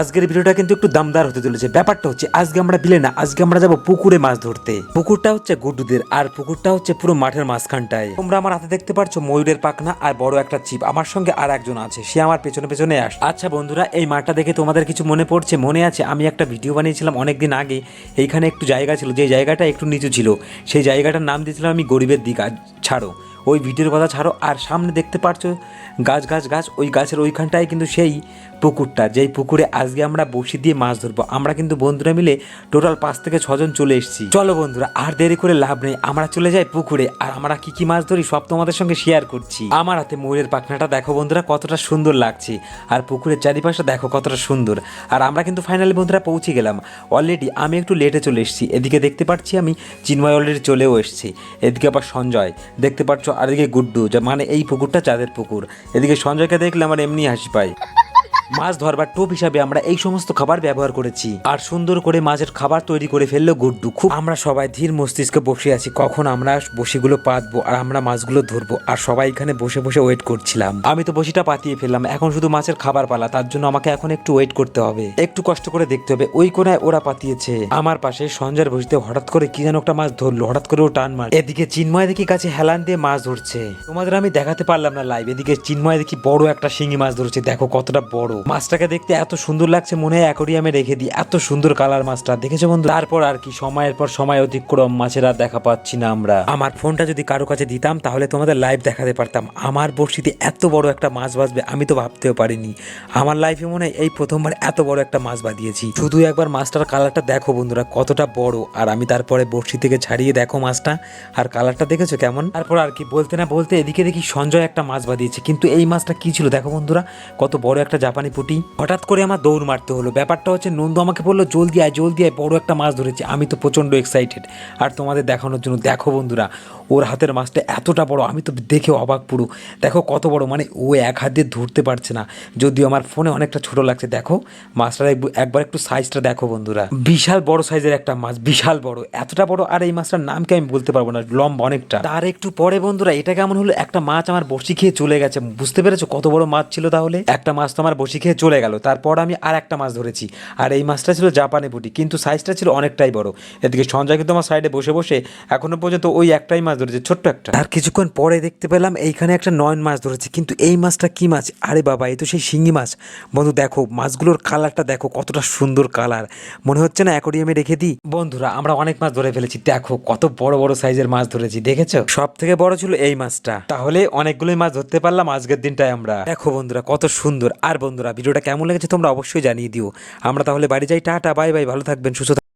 আজকের ভিডিওটা কিন্তু একটু দামদার হতে চলেছে। ব্যাপারটা হচ্ছে, আজকে আমরা বিলে না, আজকে আমরা যাব পুকুরে মাছ ধরতে। পুকুরটা হচ্ছে গুড্ডুদের, আর পুকুরটা হচ্ছে পুরো মাঠের মাঝখানটায়। তোমরা আমার হাতে দেখতে পাচ্ছ ময়ূরের পাখনা আর বড় একটা চিপ আমার সঙ্গে আর একজন আছে, সে আমার পেছনে পেছনে আস আচ্ছা বন্ধুরা, এই মাঠটা দেখে তোমাদের কিছু মনে পড়ছে? মনে আছে, আমি একটা ভিডিও বানিয়েছিলাম অনেকদিন আগে। এইখানে একটু জায়গা ছিল, যে জায়গাটা একটু নিচু ছিল। সেই জায়গাটার নাম দিয়েছিলাম আমি গরিবের দিক ছাড়ো। ওই ভিডিওর কথা ছাড়ো, আর সামনে দেখতে পারছ গাছ গাছ গাছ, ওই গাছের ওইখানটায় কিন্তু সেই পুকুরটা, যেই পুকুরে আজকে আমরা বসি দিয়ে মাছ ধরবো। আমরা কিন্তু বন্ধুরা মিলে টোটাল পাঁচ থেকে ছজন চলে এসেছি। চলো বন্ধুরা, আর দেরি করে লাভ নেই, আমরা চলে যাই পুকুরে, আর আমরা কি কি মাছ ধরি সব তোমাদের সঙ্গে শেয়ার করছি। আমার হাতে ময়ূরের পাখনাটা দেখো বন্ধুরা, কতটা সুন্দর লাগছে, আর পুকুরের চারিপাশটা দেখো কতটা সুন্দর। আর আমরা কিন্তু ফাইনালি বন্ধুরা পৌঁছে গেলাম। অলরেডি আমি একটু লেটে চলে এসেছি, এদিকে দেখতে পাচ্ছি আমি চিন্ময় অলরেডি চলেও এসেছি, এদিকে আবার সঞ্জয়, দেখতে পাচ্ছ আর এদিকে গুড্ডু, যা মানে এই পুকুরটা চাঁদের পুকুর। এদিকে সঞ্জয়কে দেখলে আমার এমনি হাসি পায়। মাছ ধরবার টোপ হিসাবে আমরা এই সমস্ত খাবার ব্যবহার করেছি। আর সুন্দর করে মাছের খাবার তৈরি করে ফেলল গুড্ডু। খুব আমরা সবাই ধীর মস্তিষ্কে বসে আছি, কখন আমরা বসিগুলো পাতবো আর আমরা মাছগুলো ধরবো। আর সবাই এখানে বসে বসে ওয়েট করছিলাম। আমি তো বসিটা পাতিয়ে ফেললাম, এখন শুধু মাছের খাবার পালা, তার জন্য আমাকে এখন একটু ওয়েট করতে হবে। একটু কষ্ট করে দেখতে হবে, ওই কোনায় ওরা পাতিয়েছে। আমার পাশে সঞ্জয়ের বসিতে হঠাৎ করে কি যেন একটা মাছ ধরলো, হঠাৎ করে ও টান মার এদিকে চিন্ময় দেখি কাছে হেলান দিয়ে মাছ ধরছে। তোমাদের আমি দেখাতে পারলাম না লাইভ এদিকে চিন্ময় দেখি বড় একটা শিঙি মাছ ধরছে। দেখো কতটা বড়। মাছটাকে দেখতে এত সুন্দর লাগছে, মনে হয় অ্যাকোরিয়ামে রেখে দিই। এত সুন্দর কালার মাছটা, দেখেছ বন্ধু? তারপর আর কি, সময়ের পর সময় অতিক্রম, মাছের আর দেখা পাচ্ছি না আমরা। আমার ফোনটা যদি কারও কাছে দিতাম, তাহলে তোমাদের লাইভ দেখাতে পারতাম। আমার বড়শিতে এত বড় একটা মাছ বাঁচবে, আমি তো ভাবতেও পারিনি। আমার লাইফে মনে হয় এই প্রথমবার এত বড় একটা মাছ বাঁধিয়েছি। শুধু একবার মাছটার কালারটা দেখো বন্ধুরা, কতটা বড়। আর আমি তারপরে বড়শি থেকে ছাড়িয়ে দেখো মাছটা। আর কালারটা দেখেছ কেমন? তারপর আর কি, বলতে না বলতে এদিকে দেখি সঞ্জয় একটা মাছ বাঁধিয়েছে। কিন্তু এই মাছটা কি ছিল? দেখো বন্ধুরা, কত বড় একটা জাপানি পুটি। হঠাৎ করে আমার দৌড় মারতে হলো। ব্যাপারটা হচ্ছে, নন্দু আমাকে বলল, জলদি আয় জলদি আয়, বড় একটা মাছ ধরেছে। আমি তো প্রচণ্ড এক্সাইটেড আর তোমাদের দেখানোর জন্য, দেখো বন্ধুরা, ওর হাতের মাছটা এতটা বড়, আমি তো দেখে অবাক পুরো। দেখো কত বড় মানে ও এক হাত দিয়ে ধরতে পারছে না। যদিও আমার ফোনে অনেকটা ছোট লাগছে। দেখো মাছটা একবার একটু সাইজটা দেখো বন্ধুরা। বিশাল বড় সাইজের একটা মাছ, বিশাল বড়। এতটা বড়, আর এই মাছটার নামকে আমি বলতে পারব না, লম্বা অনেকটা। তার একটু পরে বন্ধুরা, এটা কেমন হলো? একটা মাছ আমার বসি খেয়ে চলে গেছে। বুঝতে পেরেছ কত বড় মাছ ছিল তাহলে? একটা মাছ তো আমার বসি খেয়ে চলে গেল। তারপর আমি আর একটা মাছ ধরেছি। আর এই মাছটা ছিল জাপানি পুটি কিন্তু সাইজটা ছিল অনেকটাই বড়। এদিকে সঞ্জয় কিন্তু আমার সাইডে বসে বসে এখনও পর্যন্ত ওই একটাই মাছ ধরেছে ছোট্ট একটা। আর কিছুক্ষণ পরে দেখতে পেলাম এইখানে একটা নয়ন মাছ ধরেছে কিন্তু এই মাছটা কি মাছ? আরে বাবা এই তো সেই শিঙি মাছ। বন্ধু দেখো মাছগুলোর কালারটা দেখো কতটা সুন্দর কালার মনে হচ্ছে না অ্যাকোরিয়ামে রেখে দিই? বন্ধুরা আমরা অনেক মাছ ধরে ফেলেছি। দেখো কত বড় বড় সাইজের মাছ ধরেছি দেখেছ? সব থেকে বড় ছিল এই মাছটা। তাহলে অনেকগুলোই মাছ ধরতে পারলাম আজকের দিনটায় আমরা। দেখো বন্ধুরা কত সুন্দর। আর বন্ধুরা ভিডিওটা কেমন লেগেছে তোমরা অবশ্যই জানিয়ে দিও আমরা তাহলে বাড়ি যাই, টাটা, বাই বাই, ভালো থাকবেন, সুস্থ।